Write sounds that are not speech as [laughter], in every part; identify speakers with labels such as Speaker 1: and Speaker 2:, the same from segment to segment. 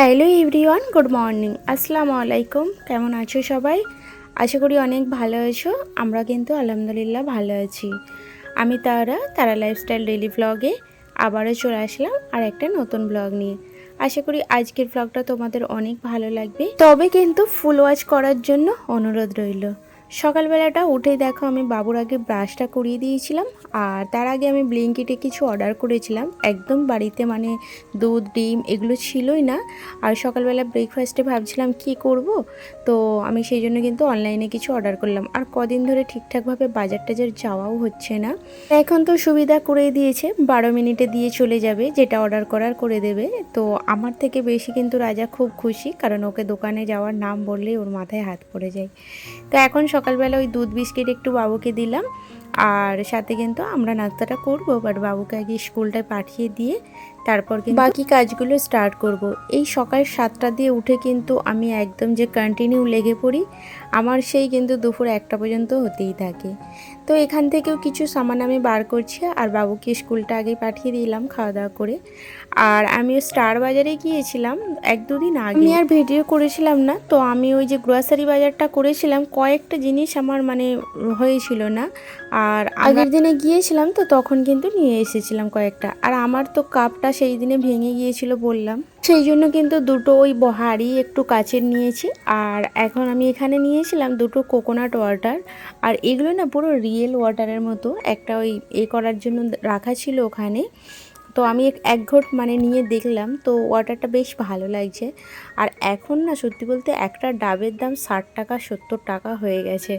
Speaker 1: Hello everyone, good morning. আসসালামু আলাইকুম। কেমন আছো সবাই? আশা করি অনেক ভালো আছো। আমরা কিন্তু আলহামদুলিল্লাহ ভালো আছি। আমি তারা তারা লাইফস্টাইল ডেলি ব্লগে আবারও চলে আসলাম আর একটা নতুন ব্লগ নিয়ে। আশা করি আজকের ব্লগটা তোমাদের অনেক ভালো লাগবে। তবে কিন্তু ফুল ওয়াচ করার জন্য অনুরোধ রইল। সকালবেলাটা উঠেই দেখো আমি বাবুর আগে ব্রাশটা করিয়ে দিয়েছিলাম, আর তার আগে আমি ব্লিঙ্কিটে কিছু অর্ডার করেছিলাম। একদম বাড়িতে মানে দুধ, ডিম এগুলো ছিলই না। আর সকালবেলা ব্রেকফাস্টে ভাবছিলাম কি করব, তো আমি সেই জন্য কিন্তু অনলাইনে কিছু অর্ডার করলাম। আর কদিন ধরে ঠিকঠাকভাবে বাজার টাজার যাওয়াও হচ্ছে না। এখন তো সুবিধা করে দিয়েছে, বারো মিনিটে দিয়ে চলে যাবে, যেটা অর্ডার করার করে দেবে। তো আমার থেকে বেশি কিন্তু রাজা খুব খুশি, কারণ ওকে দোকানে যাওয়ার নাম বললেই ওর মাথায় হাত পড়ে যায়। তো এখন সকালবেলা ওই দুধ বিস্কিট একটু বাবুকে দিলাম। আর সাথে কিন্তু আমরা নাস্তাটা করব বাট বাবুকে আগে স্কুলটায় পাঠিয়ে দিয়ে তারপর কিন্তু বাকি কাজগুলো স্টার্ট করব। এই সকাল সাতটা দিয়ে উঠে কিন্তু আমি একদম যে কন্টিনিউ লেগে পড়ি আমার সেই কিন্তু দুপুর একটা পর্যন্ত হতেই থাকে। তো এখান থেকেও কিছু সামান আমি বার করছি আর বাবুকে স্কুলটা আগে পাঠিয়ে দিলাম খাওয়া দাওয়া করে। আর আমি স্টার বাজারে গিয়েছিলাম এক দুদিন আগে। আমি আর ভিডিও করেছিলাম না তো আমি ওই যে গ্রোসারি বাজারটা করেছিলাম কয়েকটা জিনিস আমার মানে হয়েছিল না। আর আগের দিনে গিয়েছিলাম তো তখন কিন্তু নিয়ে এসেছিলাম কয়েকটা। আর আমার তো কাপটা সেই দিনে ভেঙে গিয়েছিল বললাম। সেই জন্য কিন্তু দুটো ওই হাড়ি একটু কাচের নিয়েছি। আর এখন আমি এখানে নিয়েছিলাম দুটো কোকোনাট ওয়াটার আর এগুলো না পুরো রিয়েল ওয়াটারের মতো। একটা ওই এ করার জন্য রাখা ছিল ওখানে। তো আমি এক- ঘট মানে নিয়ে দেখলাম তো ওয়াটারটা বেশ ভালো লাগছে। আর এখন না সত্যি বলতে একটা ডাবের দাম ষাট টাকা সত্তর টাকা হয়ে গেছে।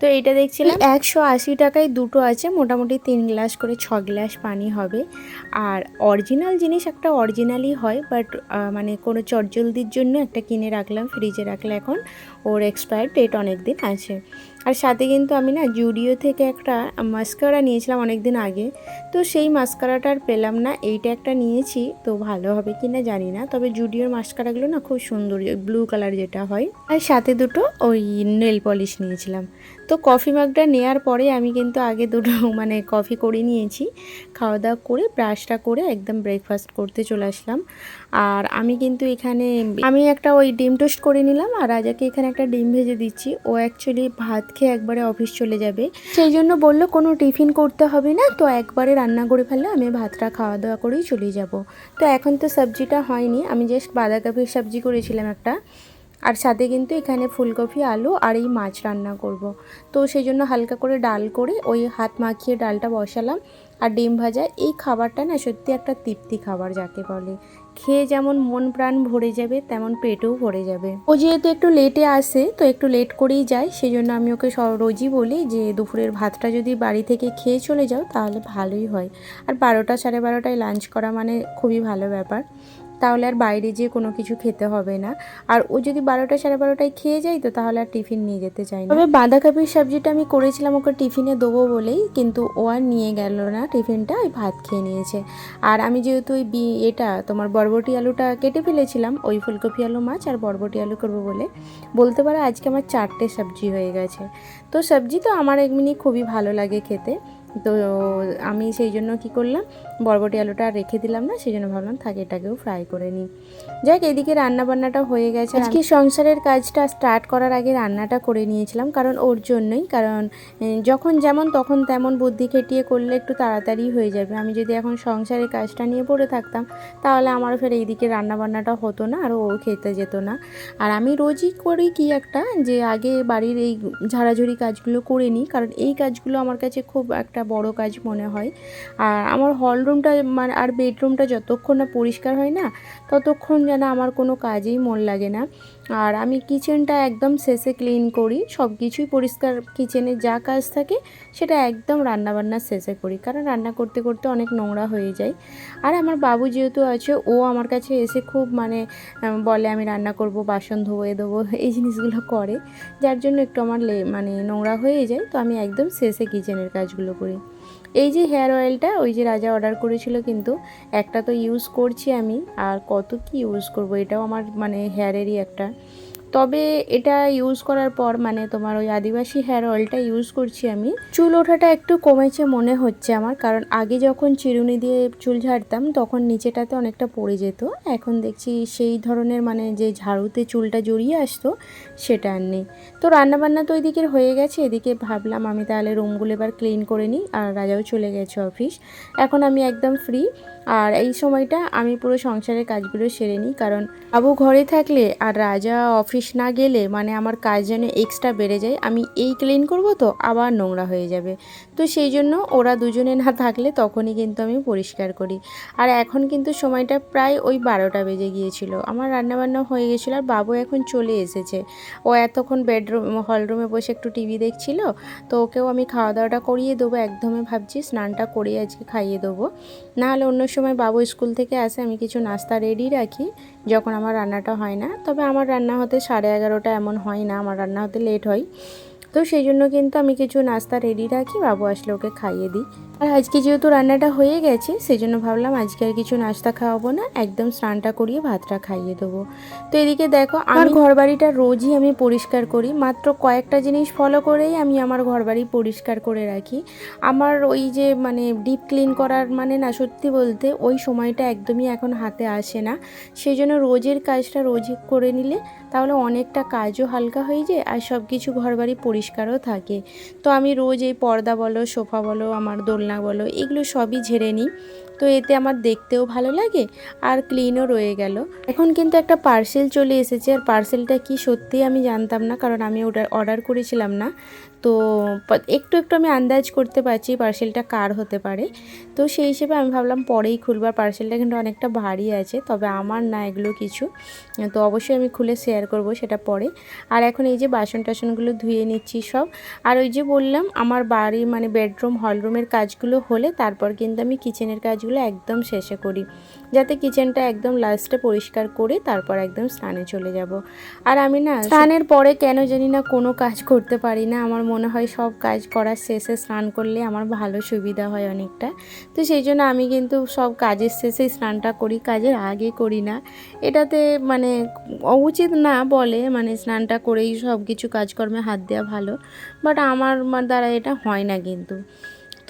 Speaker 1: তো এটা দেখছিলাম একশো আশি টাকায় দুটো আছে মোটামুটি তিন গ্লাস করে ছ গ্লাস পানি হবে। আর অরিজিনাল জিনিস একটা অরিজিনালই হয় বাট মানে কোনো চটজলদির জন্য একটা কিনে রাখলাম ফ্রিজে রাখলে এখন ওর এক্সপায়ার ডেট অনেক দিন আছে। আর সাথে কিন্তু আমি না জুডিও থেকে একটা মাস্কারা নিয়েছিলাম অনেক দিন আগে তো সেই মাস্কারাটা আর পেলাম না। এইটা একটা নিয়েছি, তো ভালো হবে কি না জানি না। তবে জুডিওর মাস্কারাগুলো না খুব সুন্দর ব্লু কালার যেটা হয়। আর সাথে দুটো ওই নেল পলিশ নিয়েছিলাম। তো কফি মাগটা নেওয়ার পরে আমি কিন্তু আগে দুটো [laughs] মানে কফি করে নিয়েছি। খাওয়া দাওয়া করে ব্রাশটা করে একদম ব্রেকফাস্ট করতে চলে আসলাম। আর আমি কিন্তু এখানে, আমি একটা ওই ডিম টোস্ট করে নিলাম আর রাজাকে এখানে একটা ডিম ভেজে দিচ্ছি। ও অ্যাকচুয়ালি ভাত খেয়ে একবারে অফিস চলে যাবে। সেই জন্য বলল কোনো টিফিন করতে হবে না, তো একবারে রান্না করে ফেললে আমি ভাতটা খাওয়া দাওয়া করেই চলে যাব। তো এখন তো সবজিটা হয়নি, আমি জাস্ট বাঁধাকপির সবজি করেছিলাম একটা। আর সাথে কিন্তু এখানে ফুলকপি, আলু আর এই মাছ রান্না করব। তো সেই জন্য হালকা করে ডাল করে ওই হাত মাখিয়ে ডালটা বসালাম। আর ডিম ভাজা, এই খাবারটা না সত্যি একটা তৃপ্তি খাবার যাকে বলে। খেয়ে যেমন মন প্রাণ ভরে যাবে, তেমন পেটেও ভরে যাবে। ও যেহেতু একটু লেটে আসে, তো একটু লেট করেই যায় সেই জন্য আমি ওকে রোজই বলি যে, দুপুরের ভাতটা যদি বাড়ি থেকে খেয়ে চলে যাও, তাহলে ভালোই হয়। আর বারোটা সাড়ে বারোটায় লাঞ্চ করা মানে খুবই ভালো ব্যাপার। তাহলে আর বাইরে যেয়ে কোনো কিছু খেতে হবে না। আর ও যদি বারোটা সাড়ে বারোটায় খেয়ে যায় তো তাহলে আর টিফিন নিয়ে যেতে চাই না। তবে বাঁধাকপির সবজিটা আমি করেছিলাম ওকে টিফিনে দেবো বলেই, কিন্তু ও আর নিয়ে গেল না টিফিনটা, ওই ভাত খেয়ে নিয়েছে। আর আমি যেহেতু ওই বি এটা তোমার বরবটি আলুটা কেটে ফেলেছিলাম, ওই ফুলকপি আলু মাছ আর বরবটি আলু করব বলে, বলতে পারো আজকে আমার চারটে সবজি হয়ে গেছে। তো সবজি তো আমার এমনি খুবই ভালো লাগে খেতে। তো আমি সেই জন্য কি করলাম? বরবটি আলুটা আর রেখে দিলাম না সেই জন্য ভাবলাম থাকে এটাকেও ফ্রাই করে নিই। যাক এদিকে রান্নাবান্নাটা হয়ে গেছে। আজকে সংসারের কাজটা স্টার্ট করার আগে রান্নাটা করে নিয়েছিলাম কারণ ওর জন্যই কারণ যখন যেমন তখন তেমন বুদ্ধি খেটিয়ে করলে একটু তাড়াতাড়ি হয়ে যাবে। আমি যদি এখন সংসারের কাজটা নিয়ে পড়ে থাকতাম তাহলে আমারও ফের এইদিকে রান্না বান্নাটা হতো না আর ও খেতে যেত না। আর আমি রোজই করি কি একটা যে আগে বাড়ির এই ঝাড়াঝুড়ি কাজগুলো করে নিই কারণ এই কাজগুলো আমার কাছে খুব একটা বড় কাজ মনে হয়। আর আমার হলরুমটা মানে আর বেডরুমটা যতক্ষণ না পরিষ্কার হয় না, ততক্ষণ যেন আমার কোনো কাজেই মন লাগে না। আর আমি কিচেনটা একদম শেষে ক্লিন করি সব কিছুই পরিষ্কার কিচেনে যা কাজ থাকে, সেটা একদম রান্নাবান্নার শেষে করি। কারণ রান্না করতে করতে অনেক নোংরা হয়ে যায়। আর আমার বাবু যেহেতু আছে, ও আমার কাছে এসে খুব মানে বলে আমি রান্না করব, বাসন ধুয়ে দেবো [laughs] এই জিনিসগুলো করে। যার জন্য একটু আমার মানে নোংরা হয়ে যায়, তো আমি একদম শেষে কিচেনের কাজগুলো করি। এই যে হেয়ার অয়েলটা ওই যে রাজা অর্ডার করেছিল কিন্তু, একটা তো ইউজ করছি আমি, আর কত কি ইউজ করব এটাও আমার মানে হেয়ারেরই একটা। তবে এটা ইউজ করার পর মানে তোমার ওই আদিবাসী হেয়ার অয়েলটা ইউজ করছি আমি, চুল ওঠাটা একটু কমেছে মনে হচ্ছে আমার, কারণ আগে যখন চিরুনি দিয়ে চুল ঝাড়তাম তখন নিচেটাতে অনেকটা পড়ে যেত, এখন দেখছি সেই ধরনের মানে যে ঝাড়ুতে চুলটা জড়িয়ে আসতো সেটা আর নেই। তো রান্নাবান্না তো ওইদিকের হয়ে গেছে, এদিকে ভাবলাম আমি তাহলে রুমগুলো এবার ক্লিন করে নিই আর রাজাও চলে গেছে অফিস এখন আমি একদম ফ্রি আর এই সময়টা আমি পুরো সংসারের কাজগুলো সেরে নিই, কারণ আবু ঘরে থাকলে আর রাজা অফিস না গেলে মানে আমার কাজ যেন এক্সট্রা বেড়ে যায়, আমি এই ক্লিন করব তো, আবার নোংরা হয়ে যাবে। তো সেই জন্য ওরা দুজনে না থাকলে তখনই কিন্তু আমি পরিষ্কার করি। আর এখন কিন্তু সময়টা প্রায় ওই বারোটা বেজে গিয়েছিল। আমার রান্নাবান্না হয়ে গেছিল আর বাবু এখন চলে এসেছে। ও এতক্ষণ বেডরুম হলরুমে বসে একটু টিভি দেখছিল। তো ওকেও আমি খাওয়া দাওয়াটা করিয়ে দেবো, একদমই ভাবছি স্নানটা করে আজকে খাইয়ে দেবো। নাহলে অন্য সময় বাবু স্কুল থেকে আসে, আমি কিছু নাস্তা রেডি রাখি। যখন আমার রান্নাটা হয় না, তবে আমার রান্না হতে সাড়ে এগারোটা এমন হয় না, আমার রান্না হতে লেট হয়। তো সেই জন্য কিন্তু আমি কিছু নাস্তা রেডি রাখি, বাবু আসলে ওকে খাইয়ে দিই। আর আজকে যেহেতু রান্নাটা হয়ে গেছে সেই জন্য ভাবলাম আজকে আর কিছু নাস্তা খাওয়াবো না একদম স্নানটা করিয়ে ভাতটা খাইয়ে দেবো। তো এদিকে দেখো আমার ঘর বাড়িটা রোজই আমি পরিষ্কার করি মাত্র কয়েকটা জিনিস ফলো করেই আমি আমার ঘর বাড়ি পরিষ্কার করে রাখি। আমার ওই যে মানে ডিপ ক্লিন করার মানে না সত্যি বলতে ওই সময়টা একদমই এখন হাতে আসে না। সেই জন্য রোজের কাজটা রোজই করে নিলে তাহলে অনেকটা কাজও হালকা হয়ে যায় আর সব কিছু ঘর বাড়ি পরিষ্কারও থাকে। তো আমি রোজ এই পর্দা বলো সোফা বলো আমার দোলনা বলো এগুলো সবই ঝেড়ে নিই। তো এতে আমার দেখতেও ভালো লাগে আর ক্লিনও রয়ে গেল। এখন কিন্তু একটা পার্সেল চলে এসেছে আর পার্সেলটা কি সত্যি আমি জানতাম না কারণ আমি ওটা অর্ডার করেছিলাম না। তো একটু একটু আমি আন্দাজ করতে পারছি পার্সেলটা কার হতে পারে। তো সেই হিসেবে আমি ভাবলাম পরেই খুলবো আর পার্সেলটা কিন্তু অনেকটা ভারী আছে, তবে আমার না এগুলো কিছু। তো অবশ্যই আমি খুলে শেয়ার করব সেটা পরে। আর এখন এই যে বাসন টাসনগুলো ধুয়ে নিচ্ছি সব। আর ওই যে বললাম, আমার বাড়ি মানে বেডরুম হলরুমের কাজগুলো হলে তারপর কিন্তু আমি কিচেনের কাজগুলো একদম শেষে করি। যাতে কিচেনটা একদম লাস্টে পরিষ্কার করে তারপর একদম স্নানে চলে যাব। আর আমি না স্নানের পরে কেন জানি না কোনো কাজ করতে পারি না। আমার মনে হয় সব কাজ করার শেষে স্নান করলে আমার ভালো সুবিধা হয় অনেকটা। তো সেই জন্য আমি কিন্তু সব কাজের শেষেই স্নানটা করি, কাজের আগে করি না। এটাতে মানে উচিত না বলে মানে স্নানটা করেই সব কিছু কাজকর্মে হাত দেওয়া ভালো। বাট আমার দ্বারা এটা হয় না কিন্তু।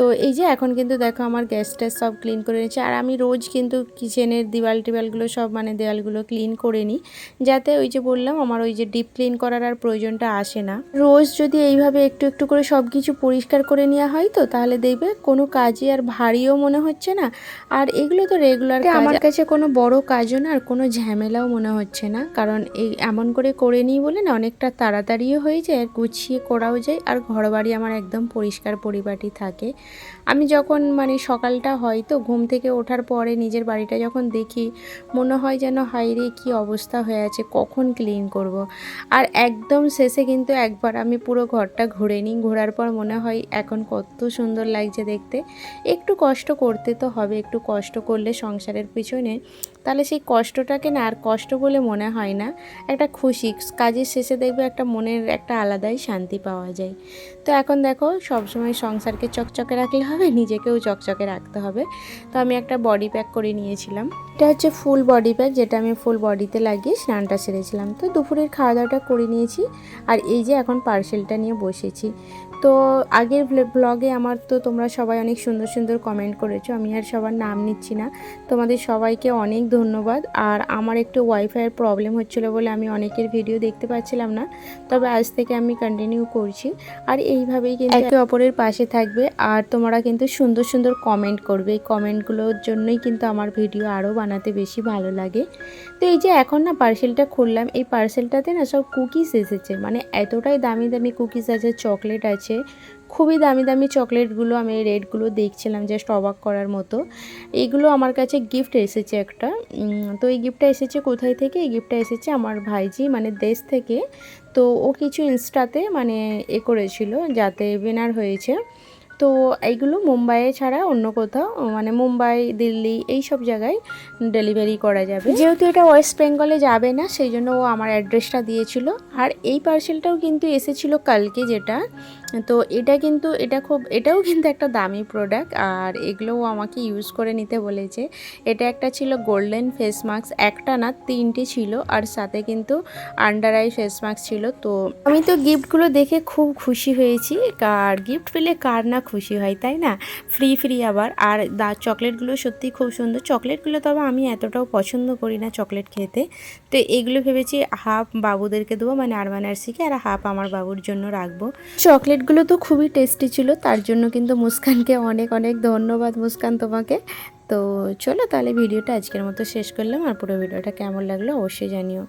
Speaker 1: তো এই যে এখন কিন্তু দেখো আমার গ্যাস ট্যাস সব ক্লিন করে নিচ্ছে আর আমি রোজ কিন্তু কিচেনের দিওয়াল টিওয়ালগুলো সব মানে দেওয়ালগুলো ক্লিন করে নিই। যাতে ওই যে বললাম আমার ওই যে ডিপ ক্লিন করার আর প্রয়োজনটা আসে না। রোজ যদি এইভাবে একটু একটু করে সব কিছু পরিষ্কার করে নেওয়া হয় তো তাহলে দেখবে কোনো কাজই আর ভারীও মনে হচ্ছে না। আর এগুলো তো রেগুলার আমার কাছে কোনো বড় কাজও না আর কোনো ঝামেলাও মনে হচ্ছে না। কারণ এই এমন করে করে নিই বলে না অনেকটা তাড়াতাড়িও হয়ে যায় আর গুছিয়ে করাও যায়। আর ঘরবাড়ি আমার একদম পরিষ্কার পরিপাটি থাকে। আমি যখন মানে সকালটা হয় তো ঘুম থেকে ওঠার পরে নিজের বাড়িটা যখন দেখি, মনে হয় যেন হাইরে কি অবস্থা হয়ে আছে, কখন ক্লিন করব। আর একদম শেষে কিন্তু একবার আমি পুরো ঘরটা ঘুরে নিই ঘোরার পর মনে হয় এখন কত সুন্দর লাগছে দেখতে একটু কষ্ট করতে তো হবে, একটু কষ্ট করলে সংসারের পিছনে তাহলে সেই কষ্টটাকে না আর কষ্ট বলে মনে হয় না। একটা খুশি, কাজের শেষে দেখবে একটা মনের একটা আলাদাই শান্তি পাওয়া যায়। তো এখন দেখো, সবসময় সংসারকে চকচকে রাখলে হবে, নিজেকেও চকচকে রাখতে হবে। তো আমি একটা বডি প্যাক করে নিয়েছিলাম। এটা হচ্ছে ফুল বডি প্যাক যেটা আমি ফুল বডিতে লাগিয়ে স্নানটা সেরেছিলাম। তো দুপুরের খাওয়া দাওয়াটা করে নিয়েছি। আর এই যে এখন পার্সেলটা নিয়ে বসেছি। তো আগের ব্লগে আমার তো তোমরা সবাই অনেক সুন্দর সুন্দর কমেন্ট করেছ। আমি আর সবার নাম নিচ্ছি না। তোমাদের সবাইকে অনেক ধন্যবাদ। আর আমার একটু ওয়াইফাইয়ের প্রবলেম হচ্ছিল বলে আমি অনেকের ভিডিও দেখতে পাচ্ছিলাম না। তবে আজ থেকে আমি কন্টিনিউ করছি। আর এইভাবেই কিন্তু একে অপরের পাশে থাকবে। আর তোমরা কিন্তু সুন্দর সুন্দর কমেন্ট করবে। এই কমেন্টগুলোর জন্যই কিন্তু আমার ভিডিও আরও বানাতে বেশি ভালো লাগে। তো এই যে এখন না পার্সেলটা খুললাম। এই পার্সেলটাতে না সব কুকিজ এসেছে। মানে এতটাই দামি দামি কুকিজ আছে চকলেট আছে খুবই দামি দামি চকলেটগুলো আমি এই রেটগুলো দেখছিলাম জাস্ট অবাক করার মতো। এইগুলো আমার কাছে গিফট এসেছে একটা। তো এই গিফটটা এসেছে কোথায় থেকে? এই গিফটটা এসেছে আমার ভাইজি মানে দেশ থেকে। তো ও কিছু ইনস্টাতে মানে এ করেছিল যাতে বেনার হয়েছে। তো এইগুলো মুম্বাইয়ে ছাড়া অন্য কোথাও মানে মুম্বাই, দিল্লি এই সব জায়গায় ডেলিভারি করা যাবে। যেহেতু এটা ওয়েস্ট বেঙ্গলে যাবে না, সেই জন্য ও আমার অ্যাড্রেসটা দিয়েছিল। আর এই পার্সেলটাও কিন্তু এসেছিল কালকে যেটা। তো এটা কিন্তু, এটা খুব, এটাও কিন্তু একটা দামি প্রোডাক্ট আর এগুলোও আমাকে ইউজ করে নিতে বলেছে। এটা একটা ছিল গোল্ডেন ফেস মাস্ক একটা না তিনটে ছিল আর সাথে কিন্তু আন্ডার আই ফেস মাস্ক ছিল। তো আমি তো গিফটগুলো দেখে খুব খুশি হয়েছি। আর গিফট পেলে কার না খুশি হয়, তাই না? ফ্রি ফ্রি আবার। আর দা চকলেটগুলো সত্যি খুব সুন্দর। চকলেটগুলো তবে আমি এতটাও পছন্দ করি না চকলেট খেতে। তো এগুলো ভেবেছি হাফ বাবুদেরকে দেবো মানে আরমান আরসিকে আর হাফ আমার বাবুর জন্য রাখব। চকলেটগুলো তো খুবই টেস্টি ছিল, তার জন্য কিন্তু মুস্কানকে অনেক অনেক ধন্যবাদ মুস্কান তোমাকে। তো চলো তাহলে ভিডিওটা আজকের মতো শেষ করলাম, আর পুরো ভিডিওটা কেমন লাগল অবশ্যই জানিও।